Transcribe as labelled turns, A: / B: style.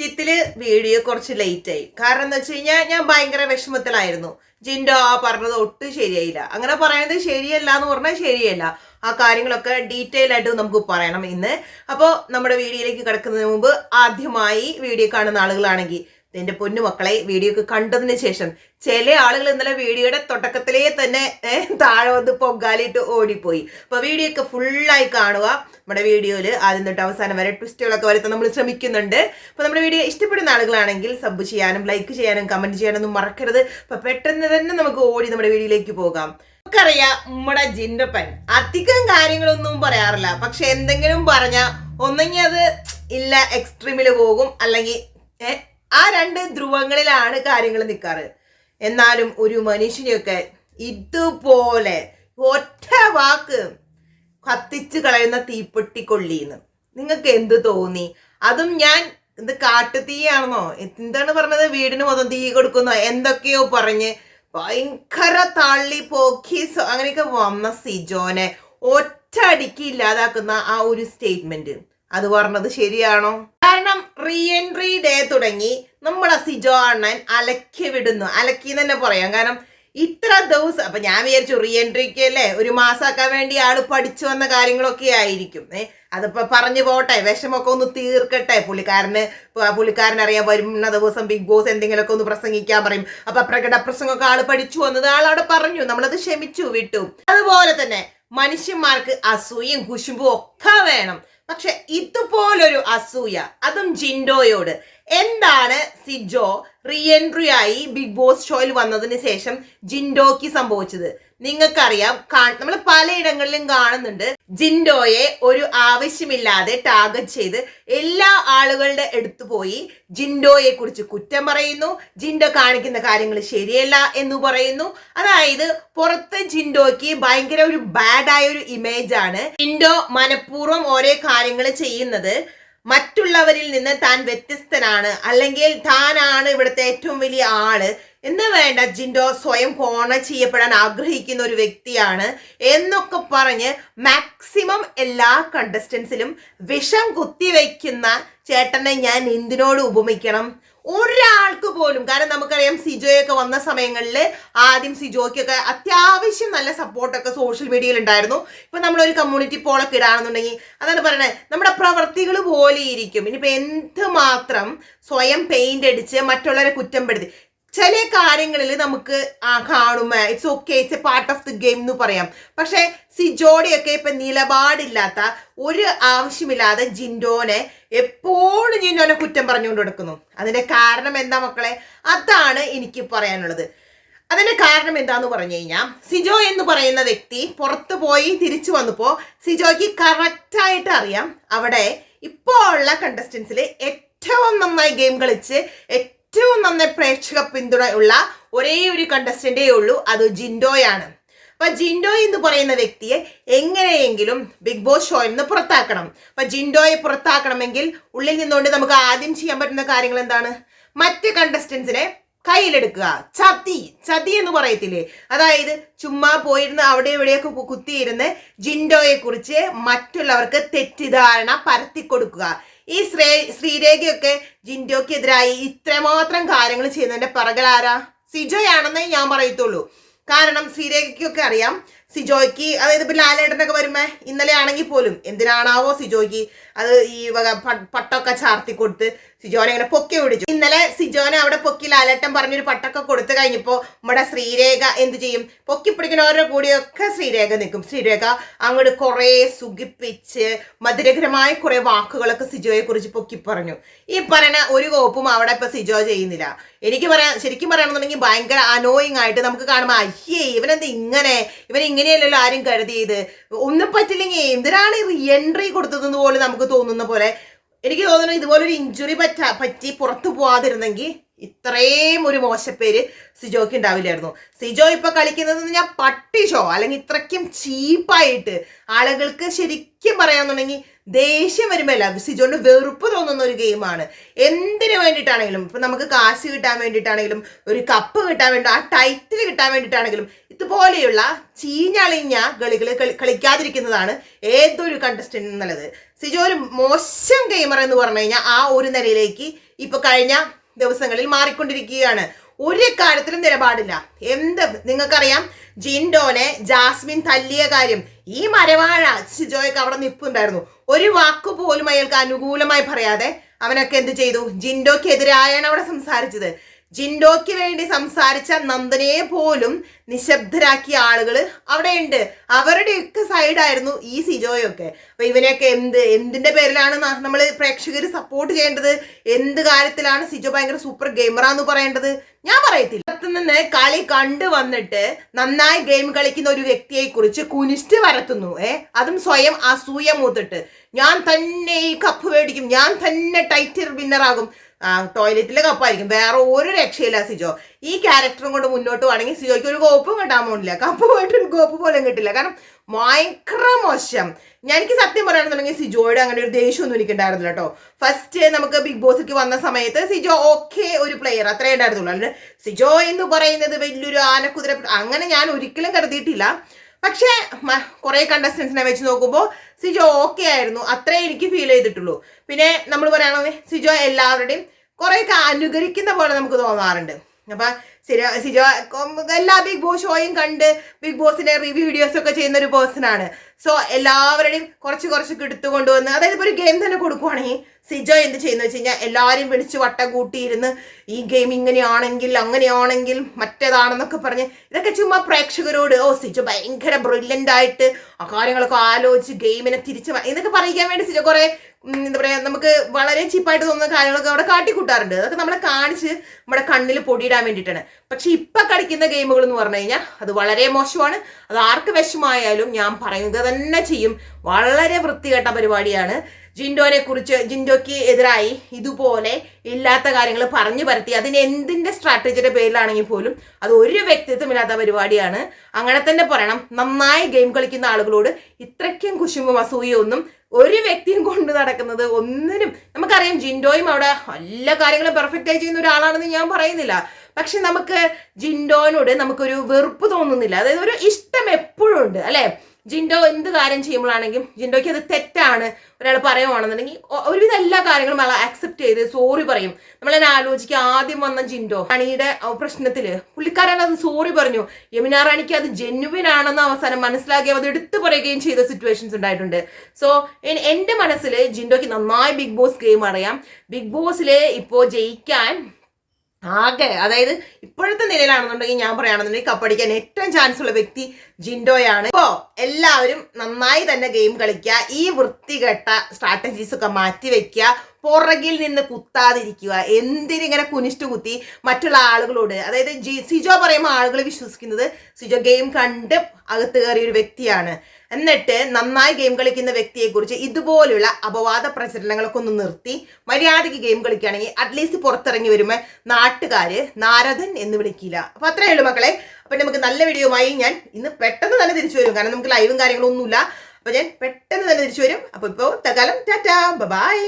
A: സത്യത്തിൽ വീഡിയോ കുറച്ച് ലേറ്റ് ആയി. കാരണം എന്താ വെച്ച് കഴിഞ്ഞാൽ ഞാൻ ഭയങ്കര വിഷമത്തിലായിരുന്നു. ജിൻഡോ ആ പറഞ്ഞത് ഒട്ടും ശരിയായില്ല. അങ്ങനെ പറയുന്നത് ശരിയല്ല എന്ന് പറഞ്ഞാൽ ശരിയല്ല. ആ കാര്യങ്ങളൊക്കെ ഡീറ്റെയിൽ ആയിട്ട് നമുക്ക് പറയണം ഇന്ന്. അപ്പോൾ നമ്മുടെ വീഡിയോയിലേക്ക് കിടക്കുന്നതിന് മുമ്പ് ആദ്യമായി വീഡിയോ കാണുന്ന ആളുകളാണെങ്കിൽ എന്റെ പൊന്നു മക്കളെ വീഡിയോ ഒക്കെ കണ്ടതിന് ശേഷം ചില ആളുകൾ ഇന്നലെ വീഡിയോയുടെ തുടക്കത്തിലേ തന്നെ താഴെ വന്ന് പൊങ്കാലിട്ട് ഓടിപ്പോയി. അപ്പൊ വീഡിയോ ഒക്കെ ഫുള്ളായി കാണുക. നമ്മുടെ വീഡിയോയിൽ ആദ്യം തൊട്ട് അവസാനം വരെ ട്വിസ്റ്റുകളൊക്കെ വരുത്താൻ നമ്മൾ ശ്രമിക്കുന്നുണ്ട്. അപ്പൊ നമ്മുടെ വീഡിയോ ഇഷ്ടപ്പെടുന്ന ആളുകളാണെങ്കിൽ സബ് ചെയ്യാനും ലൈക്ക് ചെയ്യാനും കമന്റ് ചെയ്യാനൊന്നും മറക്കരുത്. അപ്പൊ പെട്ടെന്ന് തന്നെ നമുക്ക് ഓടി നമ്മുടെ വീഡിയോയിലേക്ക് പോകാം. നമുക്കറിയാം നമ്മുടെ ജിൻഡപ്പൻ. അധികം കാര്യങ്ങളൊന്നും പറയാറില്ല. പക്ഷെ എന്തെങ്കിലും പറഞ്ഞാൽ ഒന്നെങ്കിൽ അത് ഇല്ല എക്സ്ട്രീമിൽ പോകും. അല്ലെങ്കിൽ ആ രണ്ട് ധ്രുവങ്ങളിലാണ് കാര്യങ്ങൾ നിൽക്കാറ് എന്നാലും ഒരു മനുഷ്യനെയൊക്കെ ഇതുപോലെ ഒറ്റ വാക്ക് കത്തിച്ച് കളയുന്ന തീപ്പെട്ടിക്കൊള്ളിന്ന്. നിങ്ങൾക്ക് എന്ത് തോന്നി? അതും ഞാൻ ഇത് കാട്ടുതീയാണെന്നോ? എന്താണ് പറഞ്ഞത്? വീടിന് മൊത്തം തീ കൊടുക്കുന്നോ? എന്തൊക്കെയോ പറഞ്ഞ് ഭയങ്കര തള്ളി പോക്കി അങ്ങനെയൊക്കെ വന്ന സിജോനെ ഒറ്റ അടിക്ക് ഇല്ലാതാക്കുന്ന ആ ഒരു സ്റ്റേറ്റ്മെന്റ്. അത് പറഞ്ഞത് ശരിയാണോ? കാരണം റീഎൻട്രി ഡേ തുടങ്ങി. നമ്മളെ സിജോ അണ്ണൻ അലക്കി വിടുന്നു. അലക്കി തന്നെ പറയാം. കാരണം ഇത്ര ദിവസം അപ്പൊ ഞാൻ വിചാരിച്ചു റീ എൻട്രിക്ക് അല്ലേ ഒരു മാസാക്കാൻ വേണ്ടി ആൾ പഠിച്ചു വന്ന കാര്യങ്ങളൊക്കെ ആയിരിക്കും. ഏ അതിപ്പോ പറഞ്ഞു പോട്ടെ വിഷമൊക്കെ ഒന്ന് തീർക്കട്ടെ. പുള്ളിക്കാരന് പുള്ളിക്കാരൻ അറിയാൻ വരുന്ന ദിവസം ബിഗ് ബോസ് എന്തെങ്കിലുമൊക്കെ ഒന്ന് പ്രസംഗിക്കാൻ പറയും. അപ്പൊ പ്രകട പ്രസംഗമൊക്കെ ആൾ പഠിച്ചു വന്നത് ആളവിടെ പറഞ്ഞു. നമ്മളത് ക്ഷമിച്ചു വിട്ടു. അതുപോലെ തന്നെ മനുഷ്യന്മാർക്ക് അസൂയും കുശുമ്പും ഒക്കെ വേണം. പക്ഷെ ഇതുപോലൊരു അസൂയ അതും ജിൻഡോയോട്. എന്താണ് സിജോ റീഎൻട്രി ആയി ബിഗ് ബോസ് ഷോയിൽ വന്നതിന് ശേഷം ജിൻഡോക്ക് സംഭവിച്ചത്? നിങ്ങൾക്കറിയാം നമ്മൾ പലയിടങ്ങളിലും കാണുന്നുണ്ട് ജിൻഡോയെ ഒരു ആവശ്യമില്ലാതെ ടാർഗറ്റ് ചെയ്ത് എല്ലാ ആളുകളുടെ അടുത്ത് പോയി ജിൻഡോയെ കുറിച്ച് കുറ്റം പറയുന്നു. ജിൻഡോ കാണിക്കുന്ന കാര്യങ്ങൾ ശരിയല്ല എന്ന് പറയുന്നു. അതായത് പുറത്ത് ജിൻഡോയ്ക്ക് ഭയങ്കര ഒരു ബാഡ് ആയ ഒരു ഇമേജ് ആണ്. ജിൻഡോ മനഃപൂർവം ഓരോ കാര്യങ്ങൾ ചെയ്യുന്നത് മറ്റുള്ളവരിൽ നിന്ന് താൻ വ്യത്യസ്തനാണ്. അല്ലെങ്കിൽ താനാണ് ഇവിടുത്തെ ഏറ്റവും വലിയ ആൾ. എന്ന് വേണ്ട ജിൻഡോ സ്വയം കോണ ചെയ്യപ്പെടാൻ ആഗ്രഹിക്കുന്ന ഒരു വ്യക്തിയാണ് എന്നൊക്കെ പറഞ്ഞ് മാക്സിമം എല്ലാ കണ്ടസ്റ്റൻസിലും വിഷം കുത്തിവെക്കുന്ന ചേട്ടനെ ഞാൻ എന്തിനോട് ഉപമിക്കണം. ഒരാൾക്ക് പോലും കാരണം നമുക്കറിയാം സിജോയൊക്കെ വന്ന സമയങ്ങളിൽ ആദ്യം സിജോയ്ക്കൊക്കെ അത്യാവശ്യം നല്ല സപ്പോർട്ടൊക്കെ സോഷ്യൽ മീഡിയയിൽ ഉണ്ടായിരുന്നു ഇപ്പൊ നമ്മളൊരു കമ്മ്യൂണിറ്റി പോളൊക്കെ ഇടാണെന്നുണ്ടെങ്കിൽ അതാണ് പറയുന്നത് നമ്മുടെ പ്രവർത്തികൾ പോലെ ഇരിക്കും. ഇനിയിപ്പോൾ എന്ത് മാത്രം സ്വയം പെയിന്റ് അടിച്ച് മറ്റുള്ളവരെ കുറ്റപ്പെടുത്തി ചില കാര്യങ്ങളിൽ നമുക്ക് ആ കാണും it's okay it's a part of the game എന്ന് പറയാം. പക്ഷെ സിജോടെയൊക്കെ ഇപ്പൊ നിലപാടില്ലാത്ത ഒരു ആവശ്യമില്ലാതെ ജിൻഡോനെ എപ്പോഴും ജിൻഡോനെ കുറ്റം പറഞ്ഞുകൊണ്ട് കൊടുക്കുന്നു അതിന്റെ കാരണം എന്താ മക്കളെ? അതാണ് എനിക്ക് പറയാനുള്ളത്. അതിന്റെ കാരണം എന്താന്ന് പറഞ്ഞു കഴിഞ്ഞാൽ സിജോ എന്ന് പറയുന്ന വ്യക്തി പുറത്തു പോയി തിരിച്ചു വന്നപ്പോ സിജോയ്ക്ക് കറക്റ്റായിട്ട് അറിയാം. അവിടെ ഇപ്പോൾ ഉള്ള കണ്ടസ്റ്റൻസിൽ ഏറ്റവും നന്നായി ഗെയിം കളിച്ച് ഏറ്റവും നന്ന പ്രേക്ഷക പിന്തുണ ഉള്ള ഒരേ ഒരു കണ്ടസ്റ്റന്റേ ഉള്ളൂ. അത് ജിൻഡോയാണ്. അപ്പൊ ജിൻഡോ എന്ന് പറയുന്ന വ്യക്തിയെ എങ്ങനെയെങ്കിലും ബിഗ് ബോസ് ഷോയിൽ നിന്ന് പുറത്താക്കണം. അപ്പൊ ജിൻഡോയെ പുറത്താക്കണമെങ്കിൽ ഉള്ളിൽ നിന്നുകൊണ്ട് നമുക്ക് ആദ്യം ചെയ്യാൻ പറ്റുന്ന കാര്യങ്ങൾ എന്താണ്? മറ്റ് കണ്ടസ്റ്റൻസിനെ കയ്യിലെടുക്കുക. ചതി. ചതി എന്ന് പറയത്തില്ലേ? അതായത് ചുമ്മാ പോയിരുന്ന് അവിടെ ഇവിടെയൊക്കെ കുത്തിയിരുന്ന് ജിൻഡോയെ കുറിച്ച് മറ്റുള്ളവർക്ക് തെറ്റിദ്ധാരണ പരത്തി കൊടുക്കുക. ഈ ശ്രീ ശ്രീരേഖയൊക്കെ ജിൻഡോക്കെതിരായി ഇത്രമാത്രം കാര്യങ്ങൾ ചെയ്യുന്നതിന്റെ പിറകിലാരാ സിജോയാണെന്നേ ഞാൻ പറയത്തുള്ളൂ. കാരണം ശ്രീരേഖയ്ക്കൊക്കെ അറിയാം സിജോയ്ക്ക് അതായത് ഇപ്പൊ ലാലേട്ടനൊക്കെ വരുമ്പോ ഇന്നലെ ആണെങ്കിൽ പോലും എന്തിനാണാവോ സിജോയ്ക്ക് അത് ഈ വക പട്ടൊക്കെ ചാർത്തി കൊടുത്ത് സിജോനെ ഇങ്ങനെ പൊക്കി പിടിച്ചു. ഇന്നലെ സിജോനെ അവിടെ പൊക്കി ലാലട്ടം പറഞ്ഞൊരു പട്ടൊക്കെ കൊടുത്തു കഴിഞ്ഞപ്പോൾ നമ്മുടെ ശ്രീരേഖ എന്ത് ചെയ്യും? പൊക്കി പിടിക്കുന്ന ഓരോ കൂടിയൊക്കെ ശ്രീരേഖ നിൽക്കും. ശ്രീരേഖ അങ്ങോട്ട് കുറേ സുഖിപ്പിച്ച് മധുരകരമായ കുറേ വാക്കുകളൊക്കെ സിജോയെ കുറിച്ച് പൊക്കി പറഞ്ഞു. ഈ പറയണ ഒരു കോപ്പും അവിടെ ഇപ്പൊ സിജോ ചെയ്യുന്നില്ല. എനിക്ക് പറയാൻ ശരിക്കും പറയണമെന്നുണ്ടെങ്കിൽ ഭയങ്കര അനോയിങ് ആയിട്ട് നമുക്ക് കാണുമ്പോൾ അയ്യേ ഇവനെന്ത് ഇങ്ങനെ? ഇവൻ ഇങ്ങനെയല്ലല്ലോ ആരും കരുതിയത്. ഒന്നും പറ്റില്ലെങ്കിൽ എന്തിനാണ് റീ എൻട്രി കൊടുത്തതെന്ന് പോലും നമുക്ക് തോന്നുന്ന പോലെ എനിക്ക് തോന്നുന്നു ഇതുപോലൊരു ഇഞ്ചുറി പറ്റാ പറ്റി പുറത്തു പോവാതിരുന്നെങ്കിൽ ഇത്രയും ഒരു മോശപ്പേര് സിജോയ്ക്ക് ഉണ്ടാവില്ലായിരുന്നു. സിജോ ഇപ്പൊ കളിക്കുന്നത് ഞാൻ പട്ടി ഷോ അല്ലെങ്കിൽ ഇത്രയ്ക്കും ചീപ്പായിട്ട് ആളുകൾക്ക് ശരിക്കും പറയാന്നുണ്ടെങ്കിൽ ദേഷ്യം വരുമ്പോഴല്ല സിജോന് വെറുപ്പ് തോന്നുന്ന ഒരു ഗെയിമാണ് എന്തിനു വേണ്ടിയിട്ടാണെങ്കിലും ഇപ്പൊ നമുക്ക് കാശ് കിട്ടാൻ വേണ്ടിയിട്ടാണെങ്കിലും ഒരു കപ്പ് കിട്ടാൻ വേണ്ടി ആ ടൈറ്റിൽ കിട്ടാൻ വേണ്ടിയിട്ടാണെങ്കിലും ഇതുപോലെയുള്ള ചീഞ്ഞളിഞ്ഞ കളികൾ കളിക്കാതിരിക്കുന്നതാണ് ഏതൊരു കണ്ടസ്റ്റന്റ് നല്ലത്. സിജോ ഒരു മോശം ഗെയിമർ എന്ന് പറഞ്ഞു കഴിഞ്ഞാൽ ആ ഒരു നിലയിലേക്ക് ഇപ്പൊ കഴിഞ്ഞ ദിവസങ്ങളിൽ മാറിക്കൊണ്ടിരിക്കുകയാണ്. ഒരു കാര്യത്തിലും നിലപാടില്ല. എന്ത് നിങ്ങൾക്കറിയാം? ജിൻഡോനെ ജാസ്മിൻ തല്ലിയ കാര്യം. ഈ മരവാഴ സിജോയ്ക്ക് അവിടെ നിൽപ്പുണ്ടായിരുന്നു ഒരു വാക്ക് പോലും അയാൾക്ക് അനുകൂലമായി പറയാതെ അവനൊക്കെ എന്ത് ചെയ്തു? ജിൻഡോക്കെതിരായാണ് അവിടെ സംസാരിച്ചത്. ജിൻഡോയ്ക്ക് വേണ്ടി സംസാരിച്ച നന്ദനയെ പോലും നിശബ്ദരാക്കിയ ആളുകൾ അവിടെയുണ്ട്. അവരുടെയൊക്കെ സൈഡായിരുന്നു ഈ സിജോയൊക്കെ. അപ്പൊ ഇവനെയൊക്കെ എന്ത് എന്തിന്റെ പേരിലാണ് നമ്മൾ പ്രേക്ഷകർ സപ്പോർട്ട് ചെയ്യേണ്ടത്? എന്ത് കാര്യത്തിലാണ് സിജോ ഭയങ്കര സൂപ്പർ ഗെയിമറാന്ന് പറയേണ്ടത്? ഞാൻ പറയത്തില്ല. നിന്ന് കളി കണ്ടു വന്നിട്ട് നന്നായി ഗെയിം കളിക്കുന്ന ഒരു വ്യക്തിയെ കുറിച്ച് വരത്തുന്നു. ഏ അതും സ്വയം അസൂയ മൂത്തിട്ട്. ഞാൻ തന്നെ ഈ കപ്പ് മേടിക്കും. ഞാൻ തന്നെ ടൈറ്റിൽ വിന്നറാകും ആ ടോയ്ലറ്റിലെ കപ്പായിരിക്കും. വേറെ ഒരു രക്ഷയില്ല സിജോ. ഈ ക്യാരക്ടറും കൊണ്ട് മുന്നോട്ട് പോകണമെങ്കിൽ സിജോയ്ക്ക് ഒരു കോപ്പും കിട്ടാൻ പോകുന്നില്ല. കപ്പ് പോയിട്ട് ഒരു കോപ്പ് പോലും കിട്ടില്ല. കാരണം ഭയങ്കര മോശം. ഞാൻ എനിക്ക് സത്യം പറയുകയാണെന്നുണ്ടെങ്കിൽ സിജോയുടെ അങ്ങനെ ഒരു ദേഷ്യമൊന്നും എനിക്ക് ഉണ്ടായിരുന്നില്ല കേട്ടോ. ഫസ്റ്റ് നമുക്ക് ബിഗ് ബോസിക്ക് വന്ന സമയത്ത് സിജോ ഓക്കെ ഒരു പ്ലെയർ അത്രേ ഉണ്ടായിരുന്നുള്ളൂ. അല്ലാണ്ട് സിജോ എന്ന് പറയുന്നത് വലിയൊരു ആനക്കുതിര അങ്ങനെ ഞാൻ ഒരിക്കലും കരുതിയിട്ടില്ല. പക്ഷേ കുറെ കണ്ടസ്റ്റൻസിനെ വെച്ച് നോക്കുമ്പോൾ സിജോ ഓക്കെ ആയിരുന്നു. അത്രേ എനിക്ക് ഫീൽ ചെയ്തിട്ടുള്ളൂ. പിന്നെ നമ്മൾ പറയണമെങ്കിൽ സിജോ എല്ലാവരുടെയും കുറേയൊക്കെ അനുകരിക്കുന്ന പോലെ നമുക്ക് തോന്നാറുണ്ട്. അപ്പൊ സിജോ സിജോ എല്ലാ ബിഗ് ബോസ് ഷോയും കണ്ട് ബിഗ് ബോസിന്റെ റിവ്യൂ വീഡിയോസ് ഒക്കെ ചെയ്യുന്ന ഒരു പേഴ്സണാണ് സോ എല്ലാവരുടെയും കുറച്ച് കുറച്ച് എടുത്തു കൊണ്ടുവന്ന് അതായത് ഇപ്പോൾ ഒരു ഗെയിം തന്നെ കൊടുക്കുവാണെങ്കിൽ സിജോ എന്ത് ചെയ്യുന്ന വെച്ച് കഴിഞ്ഞാൽ എല്ലാവരും വിളിച്ച് വട്ടം കൂട്ടിയിരുന്ന് ഈ ഗെയിം ഇങ്ങനെയാണെങ്കിൽ അങ്ങനെയാണെങ്കിൽ മറ്റേതാണെന്നൊക്കെ പറഞ്ഞ് ഇതൊക്കെ ചുമ്മാ പ്രേക്ഷകരോട് ഓ സിജോ ഭയങ്കര ബ്രില്യന്റ് ആയിട്ട് ആ കാര്യങ്ങളൊക്കെ ആലോചിച്ച് ഗെയിമിനെ തിരിച്ച് എന്നൊക്കെ പറയിക്കാൻ വേണ്ടി സിജോ കുറെ എന്താ പറയാ നമുക്ക് വളരെ ചീപ്പായിട്ട് തോന്നുന്ന കാര്യങ്ങളൊക്കെ അവിടെ കാട്ടിക്കൂട്ടാറുണ്ട്. അതൊക്കെ നമ്മളെ കാണിച്ച് നമ്മുടെ കണ്ണിൽ പൊടിയിടാൻ വേണ്ടിയിട്ടാണ്. പക്ഷെ ഇപ്പൊ കളിക്കുന്ന ഗെയിമുകൾ എന്ന് പറഞ്ഞു കഴിഞ്ഞാൽ അത് വളരെ മോശമാണ്. അത് ആർക്ക് വിഷമായാലും ഞാൻ പറയുന്നത് തന്നെ ചെയ്യും. വളരെ വൃത്തികെട്ട പരിപാടിയാണ്. ജിൻഡോനെ കുറിച്ച് ജിൻഡോയ്ക്ക് എതിരായി ഇതുപോലെ ഇല്ലാത്ത കാര്യങ്ങൾ പറഞ്ഞു പരത്തി. അതിന് എന്തിന്റെ സ്ട്രാറ്റജിയുടെ പേരിലാണെങ്കിൽ പോലും അത് ഒരു വ്യക്തിത്വമില്ലാത്ത പരിപാടിയാണ്. അങ്ങനെ തന്നെ പറയണം. നന്നായി ഗെയിം കളിക്കുന്ന ആളുകളോട് ഇത്രയ്ക്കും കുശുമ്പും അസൂയൊന്നും ഒരു വ്യക്തിയും കൊണ്ട് നടക്കുന്നത് ഒന്നിനും. നമുക്കറിയാം ജിൻഡോയും അവിടെ എല്ലാ കാര്യങ്ങളും പെർഫെക്റ്റ് ആയി ചെയ്യുന്ന ഒരാളാണെന്ന് ഞാൻ പറയുന്നില്ല. പക്ഷെ നമുക്ക് ജിൻഡോനോട് നമുക്കൊരു വെറുപ്പ് തോന്നുന്നില്ല. അതായത് ഒരു ഇഷ്ടം എപ്പോഴും ഉണ്ട് അല്ലേ? ജിൻഡോ എന്ത് കാര്യം ചെയ്യുമ്പോഴാണെങ്കിലും ജിൻഡോയ്ക്ക് അത് തെറ്റാണ് ഒരാൾ പറയുവാണെന്നുണ്ടെങ്കിൽ ഒരുവിധം എല്ലാ കാര്യങ്ങളും അയാൾ അക്സെപ്റ്റ് ചെയ്ത് സോറി പറയും. നമ്മളതിനെ ആലോചിക്കുക ആദ്യം വന്ന ജിൻഡോ റാണിയുടെ പ്രശ്നത്തിൽ പുള്ളിക്കാരൻ അത് സോറി പറഞ്ഞു. യമുന റാണിക്ക് അത് ജെന്യുവിൻ ആണെന്ന് അവസാനം മനസ്സിലാക്കി അത് എടുത്തു പറയുകയും ചെയ്ത സിറ്റുവേഷൻസ് ഉണ്ടായിട്ടുണ്ട്. സോ എന്റെ മനസ്സിൽ ജിൻഡോയ്ക്ക് നന്നായി ബിഗ് ബോസ് ഗെയിം അറിയാം. ബിഗ് ബോസിൽ ഇപ്പോൾ ജയിക്കാൻ ആകെ അതായത് ഇപ്പോഴത്തെ നിലയിലാണെന്നുണ്ടെങ്കിൽ ഞാൻ പറയുകയാണെന്നുണ്ടെങ്കിൽ കപ്പടിക്കാൻ ഏറ്റവും ചാൻസ് ഉള്ള വ്യക്തി ജിൻഡോയാണ്. ഇപ്പോ എല്ലാവരും നന്നായി തന്നെ ഗെയിം കളിക്കുക ഈ വൃത്തികെട്ട സ്ട്രാറ്റജീസ് ഒക്കെ മാറ്റി വെക്കുക പുറകിൽ നിന്ന് കുത്താതിരിക്കുക എന്തിനിങ്ങനെ കുനിഷ്ടു കുത്തി മറ്റുള്ള ആളുകളോട് അതായത് ജി സിജോ പറയുമ്പോൾ ആളുകൾ വിശ്വസിക്കുന്നത് സിജോ ഗെയിം കണ്ട് അകത്ത് കയറിയ ഒരു വ്യക്തിയാണ്. എന്നിട്ട് നന്നായി ഗെയിം കളിക്കുന്ന വ്യക്തിയെക്കുറിച്ച് ഇതുപോലുള്ള അപവാദ പ്രചരണങ്ങളൊക്കെ ഒന്ന് നിർത്തി. മര്യാദയ്ക്ക് ഗെയിം കളിക്കുകയാണെങ്കിൽ അറ്റ്ലീസ്റ്റ് പുറത്തിറങ്ങി വരുമ്പോൾ നാട്ടുകാര് നാരദൻ എന്ന് വിളിക്കില്ല. അപ്പൊ അത്രയേ ഉള്ളൂ മക്കളെ. അപ്പൊ നമുക്ക് നല്ല വീഡിയോമായി ഞാൻ ഇന്ന് പെട്ടെന്ന് തന്നെ തിരിച്ചു വരും. കാരണം നമുക്ക് ലൈവും കാര്യങ്ങളൊന്നുമില്ല അപ്പൊ ഞാൻ പെട്ടെന്ന് തന്നെ തിരിച്ചു വരും. അപ്പൊ ഇപ്പോ തകാലം ടാറ്റാ ബൈ